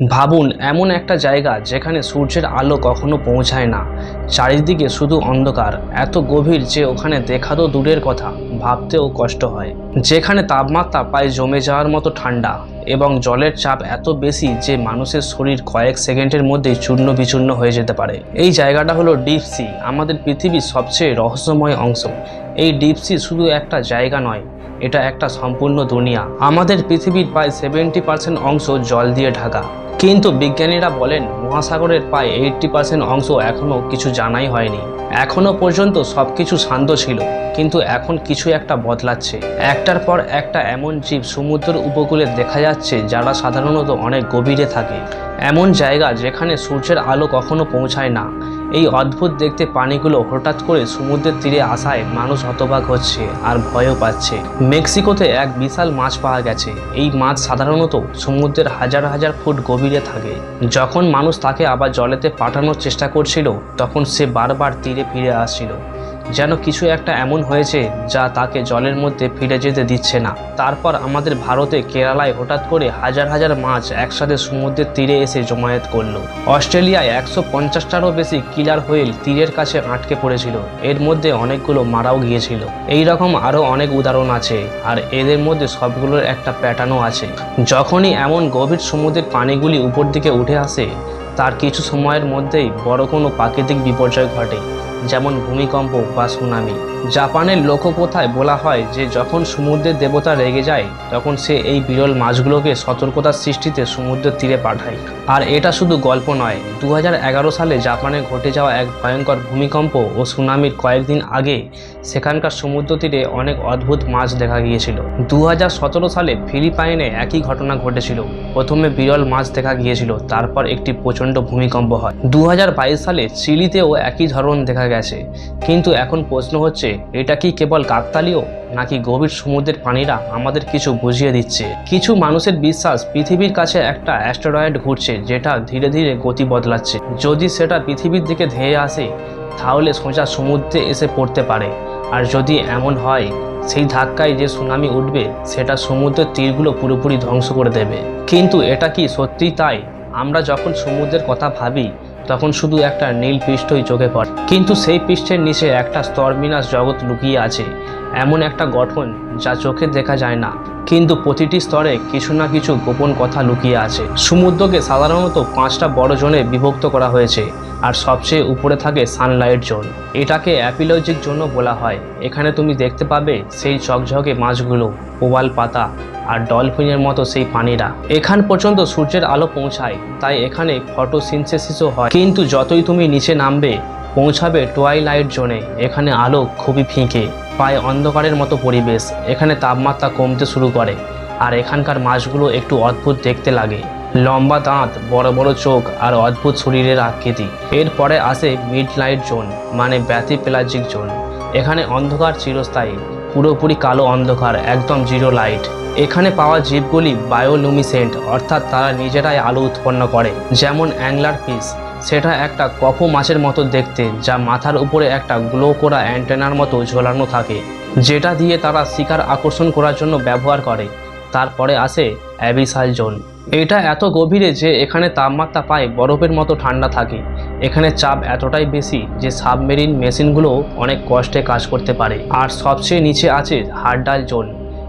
ভাবুন, এমন একটা জায়গা যেখানে সূর্যের আলো কখনো পৌঁছায় না। চারিদিকে শুধু অন্ধকার। এত গভীর যে ওখানে দেখা তো দূরের কথা, ভাবতেও কষ্ট হয়। যেখানে তাপমাত্রা প্রায় জমে যাওয়ার মতো ঠান্ডা এবং জলের চাপ এত বেশি যে মানুষের শরীর কয়েক সেকেন্ডের মধ্যেই চূর্ণ বিচূর্ণ হয়ে যেতে পারে। এই জায়গাটা হলো ডিপ সি, আমাদের পৃথিবীর সবচেয়ে রহস্যময় অংশ। এই ডিপ সি শুধু একটা জায়গা নয়, এটা একটা সম্পূর্ণ দুনিয়া। আমাদের পৃথিবীর প্রায় সেভেন্টি পার্সেন্ট অংশ জল দিয়ে ঢাকা। কিন্তু বিজ্ঞানীরা বলেন, মহাসাগরের প্রায় এইটটি পার্সেন্ট অংশ এখনও কিছু জানাই হয়নি। এখনও পর্যন্ত সব কিছু শান্ত ছিল, কিন্তু এখন কিছু একটা বদলাচ্ছে। একটার পর একটা এমন জীব সমুদ্র উপকূলে দেখা যাচ্ছে যারা সাধারণত অনেক গভীরে থাকে। এমন জায়গা যেখানে সূর্যের আলো কখনো পৌঁছায় না। এই অদ্ভুত দেখতে পানিগুলো হঠাৎ করে সমুদ্রের তীরে আসায় মানুষ হতবাক হচ্ছে আর ভয়ও পাচ্ছে। মেক্সিকোতে এক বিশাল মাছ পাওয়া গেছে। এই মাছ সাধারণত সমুদ্রের হাজার হাজার ফুট গভীরে থাকে। যখন মানুষ তাকে আবার জলেতে পাঠানোর চেষ্টা করছিল, তখন সে বারবার তীরে ফিরে আসছিল। যেন কিছু একটা এমন হয়েছে যা তাকে জলের মধ্যে ফিরে যেতে দিচ্ছে না। তারপর আমাদের ভারতে কেরালায় হঠাৎ করে হাজার হাজার মাছ একসাথে সমুদ্রের তীরে এসে জমায়েত করল। অস্ট্রেলিয়ায় একশো পঞ্চাশটারও বেশি কিলার হুইল তীরের কাছে আটকে পড়েছিল। এর মধ্যে অনেকগুলো মারাও গিয়েছিল। এই রকম আরও অনেক উদাহরণ আছে, আর এদের মধ্যে সবগুলোর একটা প্যাটার্নও আছে। যখনই এমন গভীর সমুদ্রের পানিগুলি উপর দিকে উঠে আসে, তার কিছু সময়ের মধ্যেই বড় কোনো প্রাকৃতিক বিপর্যয় ঘটে। যেমন ভূমিকম্প বা সুনামি। জাপানের লোককথায় বলা হয় যে যখন সমুদ্রের দেবতা রেগে যায়, তখন সে এই বিরল মাছগুলোকে সতর্কতার সৃষ্টিতে সমুদ্রের তীরে পাঠায়। আর এটা শুধু গল্প নয় দু সালে জাপানে ঘটে যাওয়া এক ভয়ঙ্কর ভূমিকম্প ও সুনামির কয়েকদিন আগে সেখানকার সমুদ্র তীরে অনেক অদ্ভুত মাছ দেখা গিয়েছিল। দু হাজার সতেরো সালে ফিলিপাইনে একই ঘটনা ঘটেছিল। প্রথমে বিরল মাছ দেখা গিয়েছিল, তারপর একটি প্রচণ্ড ভূমিকম্প হয়। দু হাজার বাইশ সালে চিলিতেও একই ধরন দেখা গেছে। কিন্তু এখন প্রশ্ন হচ্ছে এটা কি কেবল কাকতালীয় নাকি গভীর সমুদ্রের প্রাণীরা আমাদের কিছু বুঝিয়ে দিচ্ছে? কিছু মানুষের বিশ্বাস পৃথিবীর কাছে একটা অ্যাস্টেরয়েড ঘুরছে, যেটা ধীরে ধীরে গতি বদলাচ্ছে। যদি সেটা পৃথিবীর দিকে ধেয়ে আসে, তাহলে সোজা সমুদ্রে এসে পড়তে পারে। আর যদি এমন হয়, সেই ধাক্কায় যে সুনামি উঠবে, সেটা সমুদ্রের তীরগুলো পুরোপুরি ধ্বংস করে দেবে। কিন্তু এটা কি সত্যিই তাই? আমরা যখন সমুদ্রের কথা ভাবি তখন শুধু একটা নীল পৃষ্ঠই চোখে পড়ে। কিন্তু সেই পৃষ্ঠের নিচে একটা স্তরবিনাশ জগৎ লুকিয়ে আছে, এমন একটা গঠন যা চোখে দেখা যায় না। কিন্তু প্রতিটি স্তরে কিছু না কিছু গোপন কথা লুকিয়ে আছে। সমুদ্রকে সাধারণত পাঁচটা বড় জোনে বিভক্ত করা হয়েছে, আর সবচেয়ে উপরে থাকে সানলাইট জোন। এটাকে অ্যাপিলজিক জোনও বলা হয়। এখানে তুমি দেখতে পাবে সেই ঝকঝকে মাছগুলো ওয়াল পাতা আর ডলফিনের মতো সেই পানিরা। এখান পর্যন্ত সূর্যের আলো পৌঁছায়, তাই এখানে ফটোসিনথেসিসও হয়। কিন্তু যতই তুমি নিচে নামবে, পৌঁছাবে টুয়াইলাইট জোনে। এখানে আলো খুবই ফিকে। প্রায় অন্ধকারের মতো পরিবেশ। এখানে তাপমাত্রা কমতে শুরু করে, আর এখানকার মাছগুলো একটু অদ্ভুত দেখতে লাগে। লম্বা দাঁত, বড় বড় চোখ, আর অদ্ভুত শরীরের আকৃতি। এরপরে আসে মিড লাইট জোন মানে ব্যতি পেলাজিক জোন এখানে অন্ধকার চিরস্থায়ী, পুরোপুরি কালো অন্ধকার, একদম জিরো লাইট এখানে পাওয়া জীবগুলি বায়োলুমিসেন্ট অর্থাৎ তারা নিজেরাই আলো উৎপন্ন করে, যেমন অ্যাংলার ফিস সেটা একটা কফো মাছের মতো দেখতে, যা মাথার উপরে একটা গ্লো করা অ্যান্টেনার মতো ঝোলানো থাকে, যেটা দিয়ে তারা শিকার আকর্ষণ করার জন্য ব্যবহার করে। তারপরে আসে অ্যাবিসাল জোন এটা এত গভীরে যে এখানে তাপমাত্রা পায় বরফের মতো ঠান্ডা থাকে। এখানে চাপ এতটাই বেশি যে সাবমেরিন মেশিনগুলো অনেক কষ্টে কাজ করতে পারে। আর সবচেয়ে নিচে আছে হার্ডাল জোন।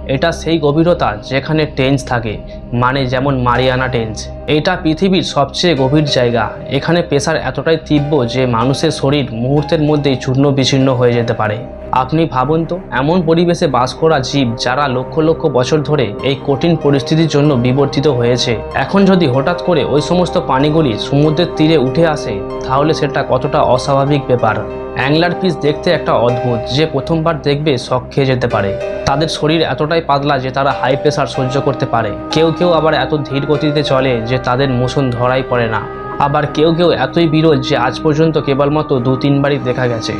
এটা সেই গভীরতা যেখানে টেন্স থাকে মানে যেমন মারিয়ানা টেন্স এটা পৃথিবীর সবচেয়ে গভীর জায়গা। এখানে প্রেশার এতটাই তীব্র যে মানুষের শরীর মুহূর্তের মধ্যেই চূর্ণ বিচ্ছিন্ন হয়ে যেতে পারে। আপনি ভাবুন তো, এমন পরিবেশে বাস করা জীব যারা লক্ষ লক্ষ বছর ধরে এই কঠিন পরিস্থিতির জন্য বিবর্তিত হয়েছে, এখন যদি হঠাৎ করে ওই সমস্ত পানিগুলি সমুদ্রের তীরে উঠে আসে, তাহলে সেটা কতটা অস্বাভাবিক ব্যাপার। অ্যাংলার ফিস দেখতে একটা অদ্ভুত, যে প্রথমবার দেখবে শখ খেয়ে যেতে পারে। তাদের শরীর এতটাই পাতলা যে তারা হাই প্রেশার সহ্য করতে পারে। কেউ কেউ আবার এত ধীর গতিতে চলে যে তাদের মোশন ধরাই পড়ে না। আবার কেউ কেউ এতই বিরল যে আজ পর্যন্ত কেবলমাত্র দু তিনবারই দেখা গেছে।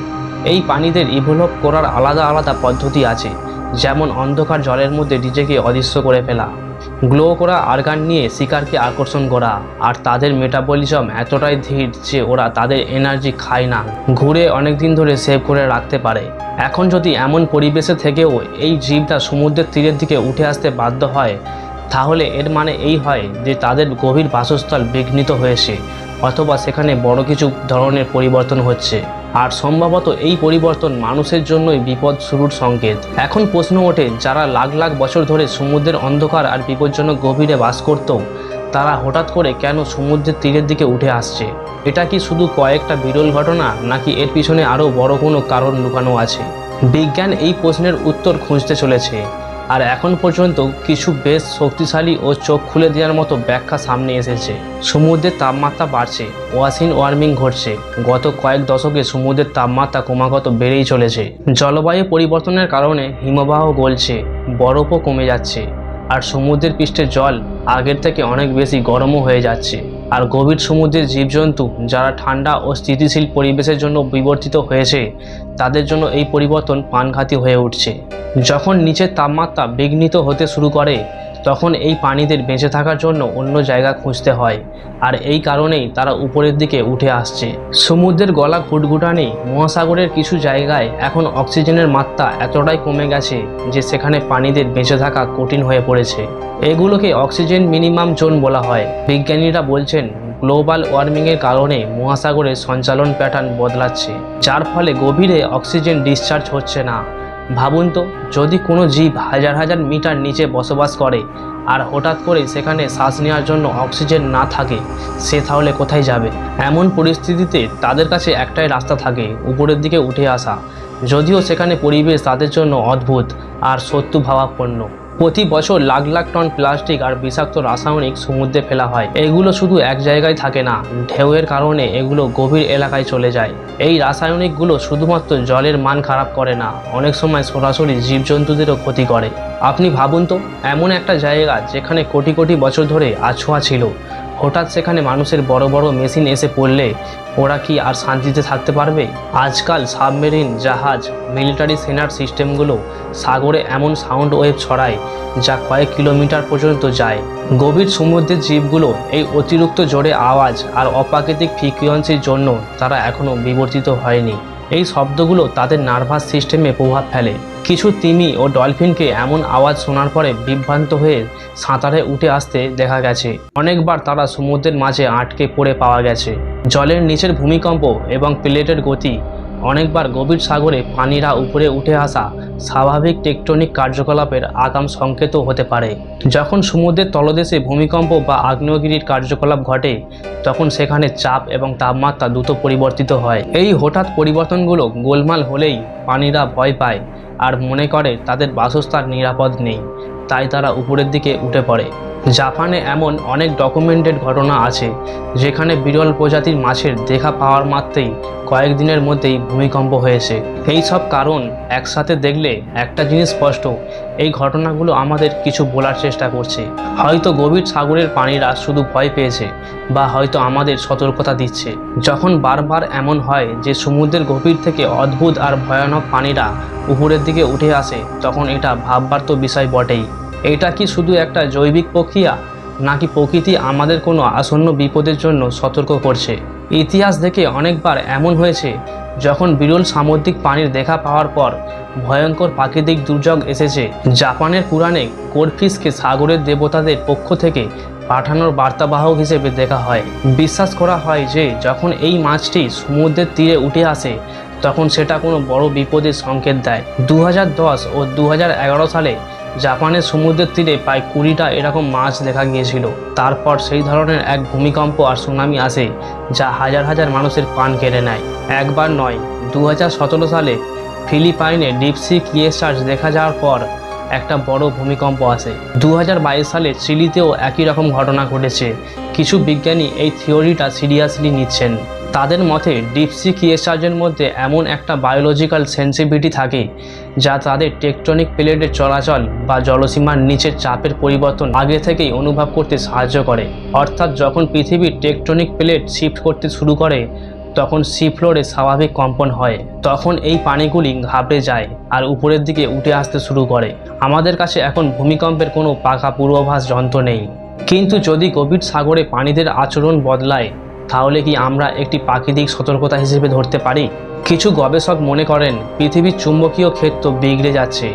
এই পানিদের ইভলভ করার আলাদা আলাদা পদ্ধতি আছে, যেমন অন্ধকার জলের মধ্যে নিজেকে অদৃশ্য করে ফেলা। গ্লো করা আর্গান নিয়ে শিকারকে আকর্ষণ করা, আর তাদের মেটাবলিজম এতটাই ধীর যে ওরা তাদের এনার্জি খায় না। ঘুরে অনেক দিন ধরে সেভ করে রাখতে পারে। এখন যদি এমন পরিবেশে থেকেও এই জীবটা সমুদ্রের তীরের দিকে উঠে আসতে বাধ্য হয়, তাহলে এর মানে এই হয় যে তাদের গভীর বাসস্থল বিঘ্নিত হয়েছে। অথবা সেখানে বড় কিছু ধরনের পরিবর্তন হচ্ছে। আর সম্ভবত এই পরিবর্তন মানুষের জন্যই বিপদ শুরুর সংকেত। এখন প্রশ্ন ওঠে, যারা লাখ লাখ বছর ধরে সমুদ্রের অন্ধকার আর বিপজ্জনক গভীরে বাস করত, তারা হঠাৎ করে কেন সমুদ্রের তীরের দিকে উঠে আসছে? এটা কি শুধু কয়েকটা বিরল ঘটনা, নাকি এর পিছনে আরও বড় কোনো কারণ লুকানো আছে? বিজ্ঞান এই প্রশ্নের উত্তর খুঁজতে চলেছে। আর এখন পর্যন্ত কিছু বেশ শক্তিশালী ও চোখ খুলে দেওয়ার মতো ব্যাখ্যা সামনে এসেছে। সমুদ্রের তাপমাত্রা বাড়ছে, ওয়াসিন ওয়ার্মিং ঘটছে। গত কয়েক দশকে সমুদ্রের তাপমাত্রা ক্রমাগত বেড়েই চলেছে। জলবায়ু পরিবর্তনের কারণে হিমবাহ গলছে, বরফও কমে যাচ্ছে, আর সমুদ্রের পৃষ্ঠের জল আগের থেকে অনেক বেশি গরমও হয়ে যাচ্ছে। আর গভীর সমুদ্রের জীবজন্তু যারা ঠান্ডা ও স্থিতিশীল পরিবেশের জন্য বিবর্তিত হয়েছে, তাদের জন্য এই পরিবর্তন প্রাণঘাতী হয়ে উঠছে। যখন নিচের তাপমাত্রা বিঘ্নিত হতে শুরু করে তখন এই প্রাণীদের বেঁচে থাকার জন্য অন্য জায়গা খুঁজতে হয়। আর এই কারণেই তারা উপরের দিকে উঠে আসছে। সমুদ্রের গলা ঘুটঘুটানি মহাসাগরের কিছু জায়গায় এখন অক্সিজেনের মাত্রা এতটাই কমে গেছে যে সেখানে প্রাণীদের বেঁচে থাকা কঠিন হয়ে পড়েছে। এগুলোকে অক্সিজেন মিনিমাম জোন বলা হয়। বিজ্ঞানীরা বলছেন, গ্লোবাল ওয়ার্মিংয়ের কারণে মহাসাগরের সঞ্চালন প্যাটার্ন বদলাচ্ছে, যার ফলে গভীরে অক্সিজেন ডিসচার্জ হচ্ছে না। ভাবুন তো, যদি কোনো জীব হাজার হাজার মিটার নিচে বসবাস করে আর হঠাৎ করে সেখানে শ্বাস নেওয়ার জন্য অক্সিজেন না থাকে, সে তাহলে কোথায় যাবে? এমন পরিস্থিতিতে তাদের কাছে একটাই রাস্তা থাকে, উপরের দিকে উঠে আসা। যদিও সেখানে পরিবেশ তাদের জন্য অদ্ভুত আর সত্য ভাবাপন্ন প্রতি বছর লাখ লাখ টন প্লাস্টিক আর বিষাক্ত রাসায়নিক সমুদ্রে ফেলা হয়। এগুলো শুধু এক জায়গায় থাকে না, ঢেউয়ের কারণে এগুলো গভীর এলাকায় চলে যায়। এই রাসায়নিকগুলো শুধুমাত্র জলের মান খারাপ করে না, অনেক সময় সরাসরি জীবজন্তুদেরও ক্ষতি করে। আপনি ভাবুন তো, এমন একটা জায়গা যেখানে কোটি কোটি বছর ধরে আছোয়া ছিল হঠাৎ সেখানে মানুষের বড় বড় মেশিন এসে পড়লে ওরা কি আর শান্তিতে থাকতে পারবে? আজকাল সাবমেরিন, জাহাজ, মিলিটারি সেনার সিস্টেমগুলো সাগরে এমন সাউন্ড ওয়েভ ছড়ায় যা কয়েক কিলোমিটার পর্যন্ত যায়। গভীর সমুদ্রের জীবগুলো এই অতিরিক্ত জোরে আওয়াজ আর অপ্রাকৃতিক ফ্রিকুয়েন্সির জন্য তারা এখনও বিবর্তিত হয়নি। এই শব্দগুলো তাদের নার্ভাস সিস্টেমে প্রভাব ফেলে। কিছু তিমি ও ডলফিনকে এমন আওয়াজ শোনার পরে বিভ্রান্ত হয়ে সাঁতারে উঠে আসতে দেখা গেছে। অনেকবার তারা সমুদ্রের মাঝে আটকে পড়ে পাওয়া গেছে। জলের নিচের ভূমিকম্প এবং প্লেটের গতি অনেকবার গভীর সাগরে পানিরা উপরে উঠে আসা স্বাভাবিক টেকটনিক কার্যকলাপের আগাম সংকেতও হতে পারে। যখন সমুদ্রের তলদেশে ভূমিকম্প বা আগ্নেয়গিরির কার্যকলাপ ঘটে, তখন সেখানে চাপ এবং তাপমাত্রা দ্রুত পরিবর্তিত হয়। এই হঠাৎ পরিবর্তনগুলো গোলমাল হলেই পানিরা ভয় পায় আর মনে করে তাদের বাসস্থান নিরাপদ নেই, তাই তারা উপরের দিকে উঠে পড়ে। জাপানে এমন অনেক ডকুমেন্টেড ঘটনা আছে, যেখানে বিরল প্রজাতির মাছের দেখা পাওয়ার মাত্রেই কয়েকদিনের মধ্যেই ভূমিকম্প হয়েছে। এই সব কারণ একসাথে দেখলে একটা জিনিস স্পষ্ট, এই ঘটনাগুলো আমাদের কিছু বলার চেষ্টা করছে। হয়তো গভীর সাগরের প্রাণীরা শুধু ভয় পেয়েছে, বা হয়তো আমাদের সতর্কতা দিচ্ছে। যখন বারবার এমন হয় যে সমুদ্রের গভীর থেকে অদ্ভুত আর ভয়ানক প্রাণীরা উপরের দিকে উঠে আসে, তখন এটা ভাববার তো বিষয় বটেই। এটা কি শুধু একটা জৈবিক প্রক্রিয়া, নাকি প্রকৃতি আমাদের কোনো আসন্ন বিপদের জন্য সতর্ক করছে? ইতিহাস দেখে অনেকবার এমন হয়েছে, যখন বিরল সামুদ্রিক প্রাণীর দেখা পাওয়ার পর ভয়ঙ্কর প্রাকৃতিক দুর্যোগ এসেছে। জাপানের পুরাণে কোরফিসকে সাগরের দেবতাদের পক্ষ থেকে পাঠানোর বার্তাবাহক হিসেবে দেখা হয়। বিশ্বাস করা হয় যে, যখন এই মাছটি সমুদ্রের তীরে উঠে আসে, তখন সেটা কোনো বড় বিপদের সংকেত দেয়। দু হাজার দশ ও দু হাজার এগারো সালে জাপানের সমুদ্রের তীরে প্রায় কুড়িটা এরকম মাছ দেখা গিয়েছিল। তারপর সেই ধরনের এক ভূমিকম্প আর সুনামি আসে, যা হাজার হাজার মানুষের পান কেড়ে নেয়। একবার নয় দু সালে ফিলিপাইনে ডিপসি কিয়েসার্চ দেখা যাওয়ার পর একটা বড় ভূমিকম্প আসে। দু হাজার বাইশ সালে চিলিতেও একই রকম ঘটনা ঘটেছে। কিছু বিজ্ঞানী এই থিওরিটা সিরিয়াসলি নিচ্ছেন। তাদের মতে ডিপসি কিয়েসার্জের মধ্যে এমন একটা বায়োলজিক্যাল সেন্সিভিটি থাকে যা তাদের টেকটনিক প্লেটের চলাচল বা জলসীমার নিচের চাপের পরিবর্তন আগে থেকেই অনুভব করতে সাহায্য করে। অর্থাৎ যখন পৃথিবীর টেকটনিক প্লেট শিফট করতে শুরু করে, তখন সি ফ্লোরে স্বাভাবিক কম্পন হয়। তখন এই পানিগুলি ঘাবড়ে যায় আর উপরের দিকে উঠে আসতে শুরু করে। আমাদের কাছে এখন ভূমিকম্পের কোনো পাকা পূর্বাভাস যন্ত্র নেই। কিন্তু যদি গভীর সাগরে প্রাণীদের আচরণ বদলায় তাহলে কি আমরা একটি প্রাকৃতিক সতর্কতা হিসেবে ধরতে পারি? কিছু গবেষক মনে করেন, পৃথিবীর চুম্বকীয় ক্ষেত্র বিগড়ে যাচ্ছে,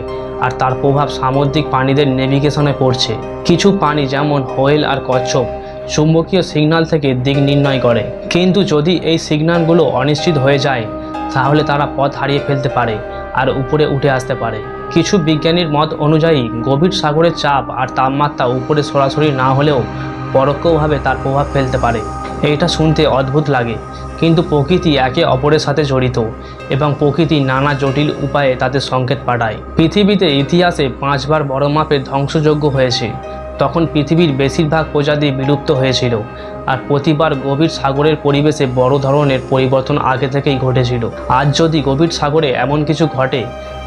আর তার প্রভাব সামুদ্রিক প্রাণীদের নেভিগেশনে পড়ছে। কিছু প্রাণী যেমন হোয়েল আর কচ্ছপ চুম্বকীয় সিগন্যাল থেকে দিক নির্ণয় করে। কিন্তু যদি এই সিগন্যালগুলো অনিশ্চিত হয়ে যায়, তাহলে তারা পথ হারিয়ে ফেলতে পারে আর উপরে উঠে আসতে পারে। কিছু বিজ্ঞানীর মত অনুযায়ী, গভীর সাগরের চাপ আর তাপমাত্রা উপরে সরাসরি না হলেও পরোক্ষভাবে তার প্রভাব ফেলতে পারে। এইটা শুনতে অদ্ভুত লাগে। কিন্তু প্রকৃতি একে অপরের সাথে জড়িত এবং প্রকৃতি নানা জটিল উপায়ে তাদের সংকেত পাঠায়। পৃথিবীতে ইতিহাসে পাঁচবার বড় মাপের ধ্বংসযজ্ঞ হয়েছে। তখন পৃথিবীর বেশিরভাগ প্রজাতি বিলুপ্ত হয়েছিল আর প্রতিবার গভীর সাগরের পরিবেশে বড় ধরনের পরিবর্তন আগে থেকেই ঘটেছিল। আজ যদি গভীর সাগরে এমন কিছু ঘটে,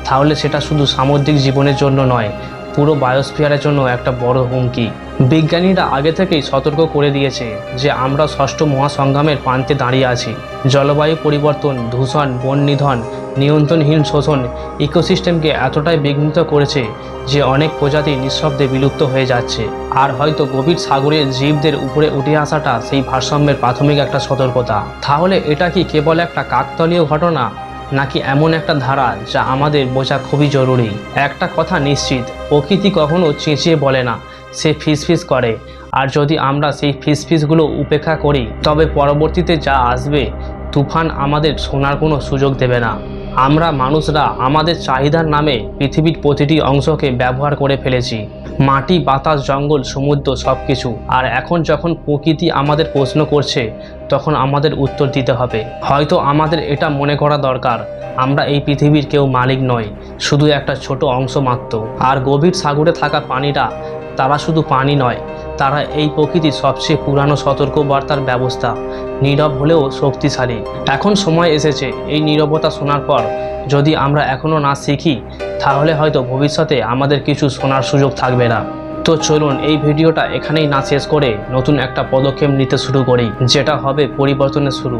তাহলে সেটা শুধু সামুদ্রিক জীবনের জন্য নয় পুরো বায়োস্ফিয়ারের জন্য একটা বড় হুমকি। বিজ্ঞানীরা আগে থেকেই সতর্ক করে দিয়েছে যে আমরা ষষ্ঠ মহাসংগ্রামের প্রান্তে দাঁড়িয়ে আছি। জলবায়ু পরিবর্তন, দূষণ, বন নিধন, নিয়ন্ত্রণহীন শোষণ ইকোসিস্টেমকে এতটাই বিঘ্নিত করেছে যে অনেক প্রজাতি নিঃশব্দে বিলুপ্ত হয়ে যাচ্ছে। আর হয়তো গভীর সাগরের জীবদের উপরে উঠে আসাটা সেই ভারসাম্যের প্রাথমিক একটা সতর্কতা। তাহলে এটা কি কেবল একটা কাকতলীয় ঘটনা? নাকি এমন একটা ধারা যা আমাদের বোঝা খুবই জরুরি? একটা কথা নিশ্চিত, প্রকৃতি কখনো চেঁচিয়ে বলে না, সে ফিসফিস করে। আর যদি আমরা সেই ফিসফিসগুলো উপেক্ষা করি, তবে পরবর্তীতে যা আসবে, তুফান আমাদের শোনার কোনো সুযোগ দেবে না। আমরা মানুষরা আমাদের চাহিদার নামে পৃথিবীর প্রতিটি অংশকে ব্যবহার করে ফেলেছি। মাটি, বাতাস, জঙ্গল, সমুদ্র সব কিছু আর এখন যখন প্রকৃতি আমাদের প্রশ্ন করছে, তখন আমাদের উত্তর দিতে হবে। হয়তো আমাদের এটা মনে করা দরকার, আমরা এই পৃথিবীর কেউ মালিক নয় শুধু একটা ছোট অংশ মাত্র। আর গভীর সাগরে থাকা পানিটা, তারা শুধু পানি নয় তারা এই প্রকৃতির সবচেয়ে পুরানো সতর্কবার্তার ব্যবস্থা। নীরব হলেও শক্তিশালী। এখন সময় এসেছে এই নীরবতা শোনার পর। যদি আমরা এখনও না শিখি, তাহলে হয়তো ভবিষ্যতে আমাদের কিছু শোনার সুযোগ থাকবে না। তো চলুন এই ভিডিওটা এখানেই না শেষ করে নতুন একটা পদক্ষেপ নিতে শুরু করি, যেটা হবে পরিবর্তনের শুরু।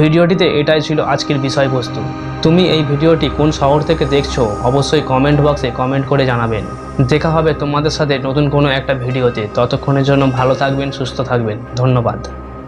ভিডিওটিতে এটাই ছিল আজকের বিষয়বস্তু। তুমি এই ভিডিওটি কোন শহর থেকে দেখছ, অবশ্যই কমেন্ট বক্সে কমেন্ট করে জানাবেন। দেখা হবে তোমাদের সাথে নতুন কোনো একটা ভিডিওতে। ততক্ষণের জন্য ভালো থাকবেন, সুস্থ থাকবেন। ধন্যবাদ।